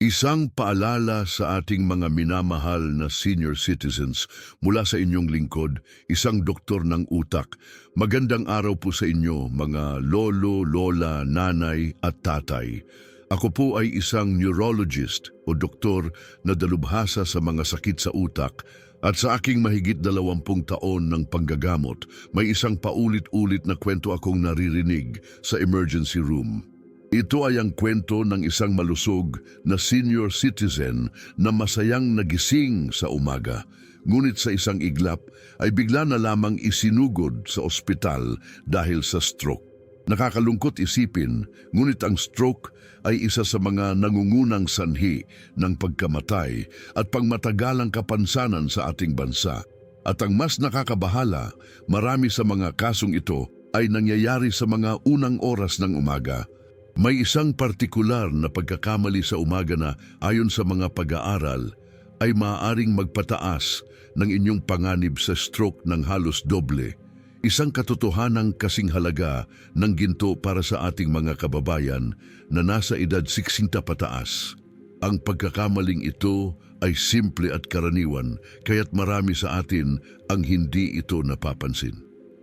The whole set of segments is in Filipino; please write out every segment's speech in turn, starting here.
Isang paalala sa ating mga minamahal na senior citizens mula sa inyong lingkod, isang doktor ng utak. Magandang araw po sa inyo mga lolo, lola, nanay at tatay. Ako po ay isang neurologist o doktor na dalubhasa sa mga sakit sa utak at sa aking mahigit dalawampung taon ng panggagamot, may isang paulit-ulit na kwento akong naririnig sa emergency room. Ito ay ang kwento ng isang malusog na senior citizen na masayang nagising sa umaga. Ngunit sa isang iglap ay bigla na lamang isinugod sa ospital dahil sa stroke. Nakakalungkot isipin, ngunit ang stroke ay isa sa mga nangungunang sanhi ng pagkamatay at pangmatagalang kapansanan sa ating bansa. At ang mas nakakabahala, marami sa mga kasong ito ay nangyayari sa mga unang oras ng umaga. May isang partikular na pagkakamali sa umaga na ayon sa mga pag-aaral ay maaaring magpataas ng inyong panganib sa stroke ng halos doble. Isang katotohanang kasing halaga ng ginto para sa ating mga kababayan na nasa edad 60 pataas. Ang pagkakamaling ito ay simple at karaniwan kaya't marami sa atin ang hindi ito napapansin.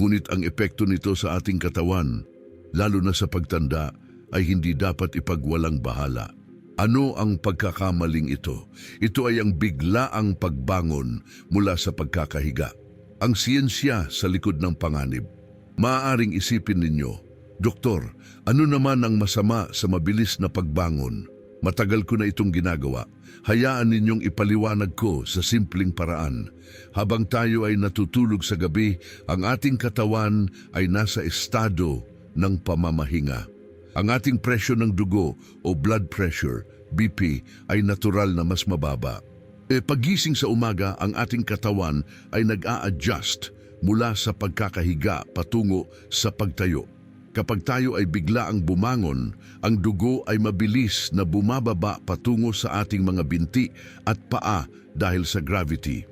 Ngunit ang epekto nito sa ating katawan, lalo na sa pagtanda, ay hindi dapat ipagwalang bahala. Ano ang pagkakamaling ito? Ito ay ang biglaang pagbangon mula sa pagkakahiga. Ang siyensya sa likod ng panganib. Maaaring isipin ninyo, Doktor, ano naman ang masama sa mabilis na pagbangon? Matagal ko na itong ginagawa. Hayaan ninyong ipaliwanag ko sa simpleng paraan. Habang tayo ay natutulog sa gabi, ang ating katawan ay nasa estado ng pamamahinga. Ang ating presyo ng dugo o blood pressure, BP, ay natural na mas mababa. E pagising sa umaga, ang ating katawan ay nag-a-adjust mula sa pagkakahiga patungo sa pagtayo. Kapag tayo ay bigla ang bumangon, ang dugo ay mabilis na bumababa patungo sa ating mga binti at paa dahil sa gravity.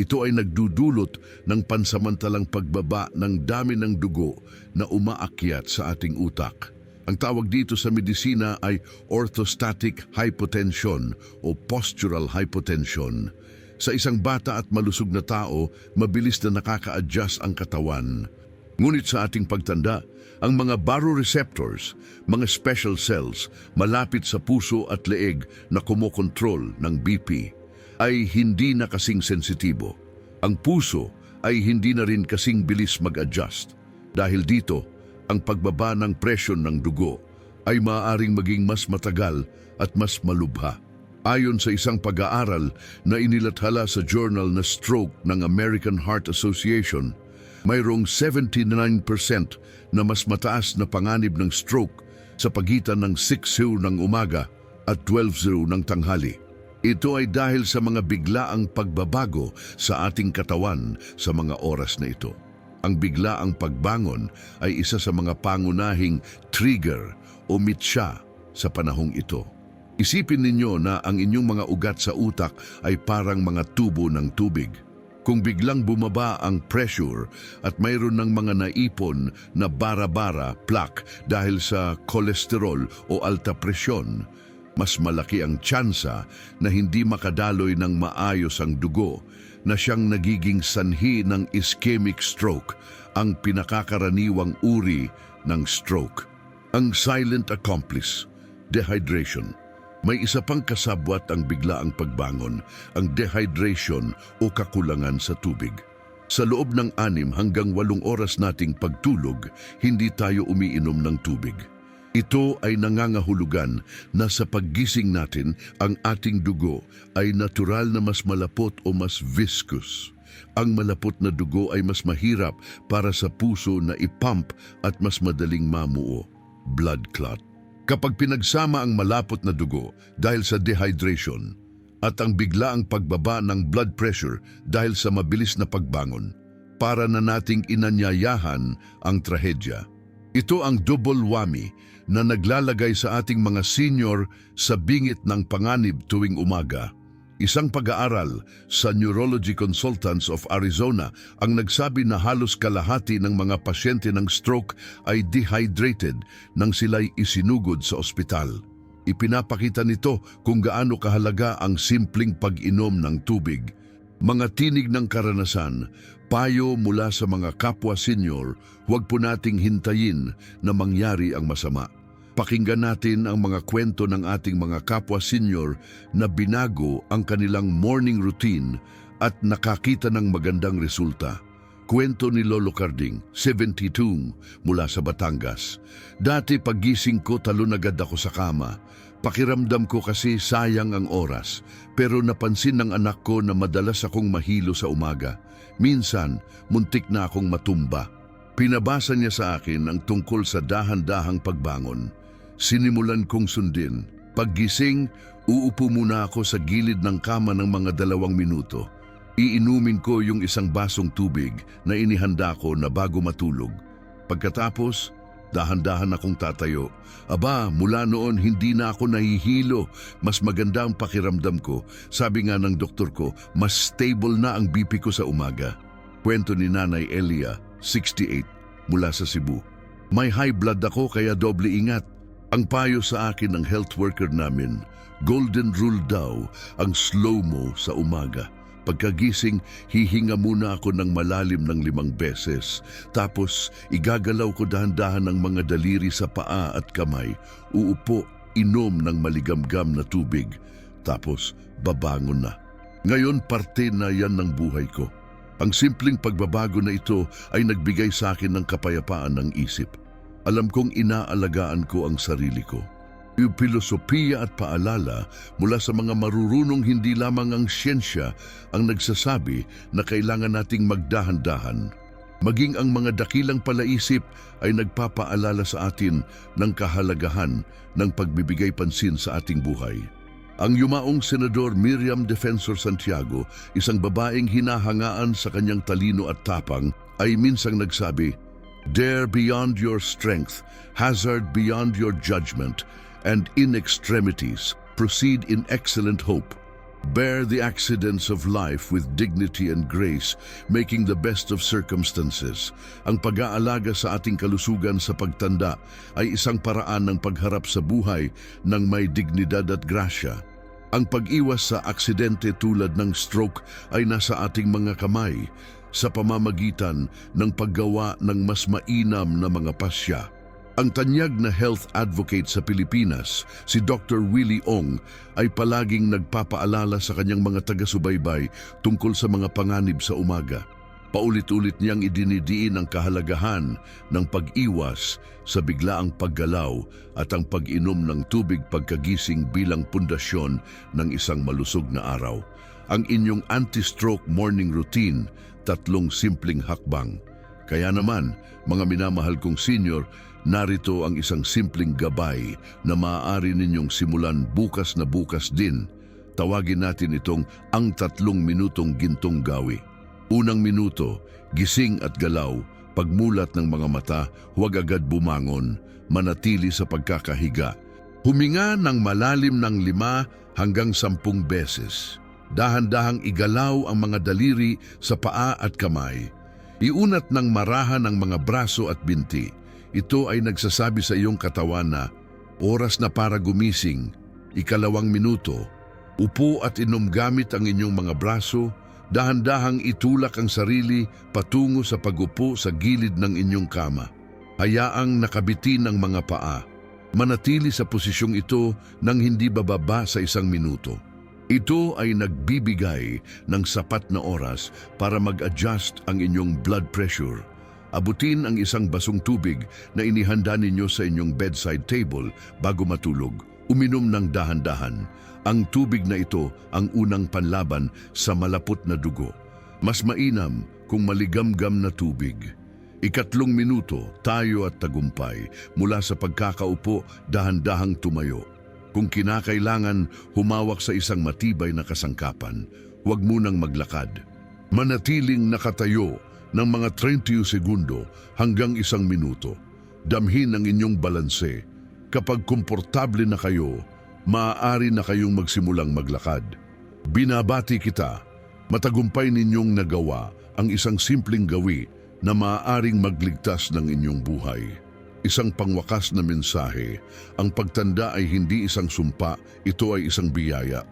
Ito ay nagdudulot ng pansamantalang pagbaba ng dami ng dugo na umaakyat sa ating utak. Ang tawag dito sa medisina ay orthostatic hypotension o postural hypotension. Sa isang bata at malusog na tao, mabilis na nakaka-adjust ang katawan. Ngunit sa ating pagtanda, ang mga baroreceptors, mga special cells malapit sa puso at leeg na kumokontrol ng BP, ay hindi na kasing sensitibo. Ang puso ay hindi na rin kasing bilis mag-adjust. Dahil dito, ang pagbaba ng presyon ng dugo ay maaaring maging mas matagal at mas malubha. Ayon sa isang pag-aaral na inilathala sa journal na Stroke ng American Heart Association, mayroong 79% na mas mataas na panganib ng stroke sa pagitan ng 6 ng umaga at 12 ng tanghali. Ito ay dahil sa mga biglaang pagbabago sa ating katawan sa mga oras na ito. Ang biglaang pagbangon ay isa sa mga pangunahing trigger o mitsa sa panahong ito. Isipin ninyo na ang inyong mga ugat sa utak ay parang mga tubo ng tubig. Kung biglang bumaba ang pressure at mayroon ng mga naipon na bara-bara, plaque dahil sa kolesterol o alta presyon, mas malaki ang tsansa na hindi makadaloy ng maayos ang dugo na siyang nagiging sanhi ng ischemic stroke, ang pinakakaraniwang uri ng stroke. Ang silent accomplice, dehydration. May isa pang kasabwat ang biglaang pagbangon, ang dehydration o kakulangan sa tubig. Sa loob ng anim hanggang walong oras nating pagtulog, hindi tayo umiinom ng tubig. Ito ay nangangahulugan na sa paggising natin, ang ating dugo ay natural na mas malapot o mas viscous. Ang malapot na dugo ay mas mahirap para sa puso na ipump at mas madaling mamuo, blood clot. Kapag pinagsama ang malapot na dugo dahil sa dehydration at ang biglaang pagbaba ng blood pressure dahil sa mabilis na pagbangon, para na nating inanyayahan ang trahedya. Ito ang double whammy na naglalagay sa ating mga senior sa bingit ng panganib tuwing umaga. Isang pag-aaral sa Neurology Consultants of Arizona ang nagsabi na halos kalahati ng mga pasyente ng stroke ay dehydrated nang sila'y isinugod sa ospital. Ipinapakita nito kung gaano kahalaga ang simpleng pag-inom ng tubig. Mga tinig ng karanasan, payo mula sa mga kapwa senior, huwag po nating hintayin na mangyari ang masama. Pakinggan natin ang mga kwento ng ating mga kapwa senior na binago ang kanilang morning routine at nakakita ng magandang resulta. Kwento ni Lolo Carding, 72, mula sa Batangas. Dati pagising ko talon agad ako sa kama. Pakiramdam ko kasi sayang ang oras, pero napansin ng anak ko na madalas akong mahilo sa umaga. Minsan, muntik na akong matumba. Pinabasa niya sa akin ang tungkol sa dahan-dahang pagbangon. Sinimulan kong sundin. Paggising, uupo muna ako sa gilid ng kama ng mga dalawang minuto. Iinumin ko yung isang basong tubig na inihanda ko na bago matulog. Pagkatapos, dahan-dahan akong tatayo. Aba, mula noon hindi na ako nahihilo. Mas maganda ang pakiramdam ko. Sabi nga ng doktor ko, mas stable na ang BP ko sa umaga. Kwento ni Nanay Elia, 68, mula sa Cebu. May high blood ako kaya doble ingat. Ang payo sa akin ng health worker namin, golden rule daw ang slow-mo sa umaga. Pagkagising, hihinga muna ako ng malalim ng limang beses. Tapos, igagalaw ko dahan-dahan ng mga daliri sa paa at kamay. Uupo, inom ng maligamgam na tubig. Tapos, babangon na. Ngayon, parte na yan ng buhay ko. Ang simpleng pagbabago na ito ay nagbigay sa akin ng kapayapaan ng isip. Alam kong inaalagaan ko ang sarili ko. Yung filosofiya at paalala mula sa mga marurunong hindi lamang ang siyensya ang nagsasabi na kailangan nating magdahan-dahan. Maging ang mga dakilang palaisip ay nagpapaalala sa atin ng kahalagahan ng pagbibigay pansin sa ating buhay. Ang yumaong Senador Miriam Defensor Santiago, isang babaeng hinahangaan sa kanyang talino at tapang, ay minsang nagsabi, Dare beyond your strength, hazard beyond your judgment, and in extremities, proceed in excellent hope. Bear the accidents of life with dignity and grace, making the best of circumstances. Ang pag-aalaga sa ating kalusugan sa pagtanda ay isang paraan ng pagharap sa buhay ng may dignidad at grasya. Ang pag-iwas sa aksidente tulad ng stroke ay nasa ating mga kamay sa pamamagitan ng paggawa ng mas mainam na mga pasya. Ang tanyag na health advocate sa Pilipinas, si Dr. Willie Ong, ay palaging nagpapaalala sa kanyang mga taga-subaybay tungkol sa mga panganib sa umaga. Paulit-ulit niyang idinidiin ang kahalagahan ng pag-iwas sa biglaang paggalaw at ang pag-inom ng tubig pagkagising bilang pundasyon ng isang malusog na araw. Ang inyong anti-stroke morning routine, tatlong simpleng hakbang. Kaya naman, mga minamahal kong senior, narito ang isang simpleng gabay na maaari ninyong simulan bukas na bukas din. Tawagin natin itong ang tatlong minutong gintong gawi. Unang minuto, gising at galaw, pagmulat ng mga mata, huwag agad bumangon, manatili sa pagkakahiga. Huminga ng malalim ng lima hanggang sampung beses. Dahan-dahang igalaw ang mga daliri sa paa at kamay. Iunat ng marahan ang mga braso at binti. Ito ay nagsasabi sa iyong katawan na oras na para gumising, ikalawang minuto. Upo at inom gamit ang inyong mga braso, dahan-dahang itulak ang sarili patungo sa pagupo sa gilid ng inyong kama. Hayaang nakabitin ng mga paa. Manatili sa posisyong ito nang hindi bababa sa isang minuto. Ito ay nagbibigay ng sapat na oras para mag-adjust ang inyong blood pressure. Abutin ang isang basong tubig na inihanda ninyo sa inyong bedside table bago matulog. Uminom ng dahan-dahan. Ang tubig na ito ang unang panlaban sa malapot na dugo. Mas mainam kung maligamgam na tubig. Ikatlong minuto, tayo at tagumpay. Mula sa pagkakaupo, dahan-dahang tumayo. Kung kinakailangan, humawak sa isang matibay na kasangkapan. Huwag munang maglakad. Manatiling nakatayo ng mga 30 segundo hanggang isang minuto. Damhin ang inyong balanse. Kapag komportable na kayo, maaari na kayong magsimulang maglakad. Binabati kita, matagumpay ninyong nagawa ang isang simpleng gawi na maaaring magligtas ng inyong buhay. Isang pangwakas na mensahe, ang pagtanda ay hindi isang sumpa, ito ay isang biyaya.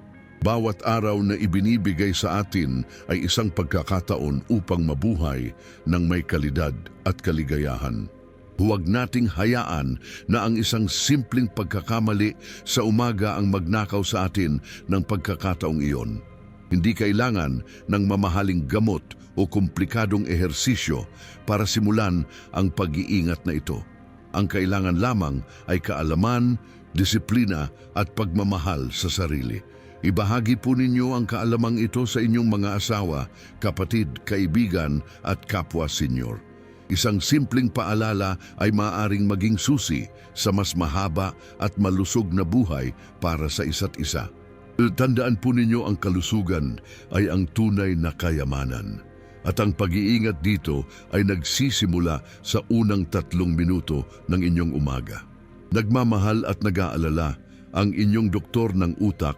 Bawat araw na ibinibigay sa atin ay isang pagkakataon upang mabuhay ng may kalidad at kaligayahan. Huwag nating hayaan na ang isang simpleng pagkakamali sa umaga ang magnakaw sa atin ng pagkakataong iyon. Hindi kailangan ng mamahaling gamot o komplikadong ehersisyo para simulan ang pag-iingat na ito. Ang kailangan lamang ay kaalaman, disiplina at pagmamahal sa sarili. Ibahagi po ninyo ang kaalamang ito sa inyong mga asawa, kapatid, kaibigan at kapwa senyor. Isang simpleng paalala ay maaring maging susi sa mas mahaba at malusog na buhay para sa isa't isa. Tandaan po ninyo ang kalusugan ay ang tunay na kayamanan. At ang pag-iingat dito ay nagsisimula sa unang tatlong minuto ng inyong umaga. Nagmamahal at nag-aalala ang inyong doktor ng utak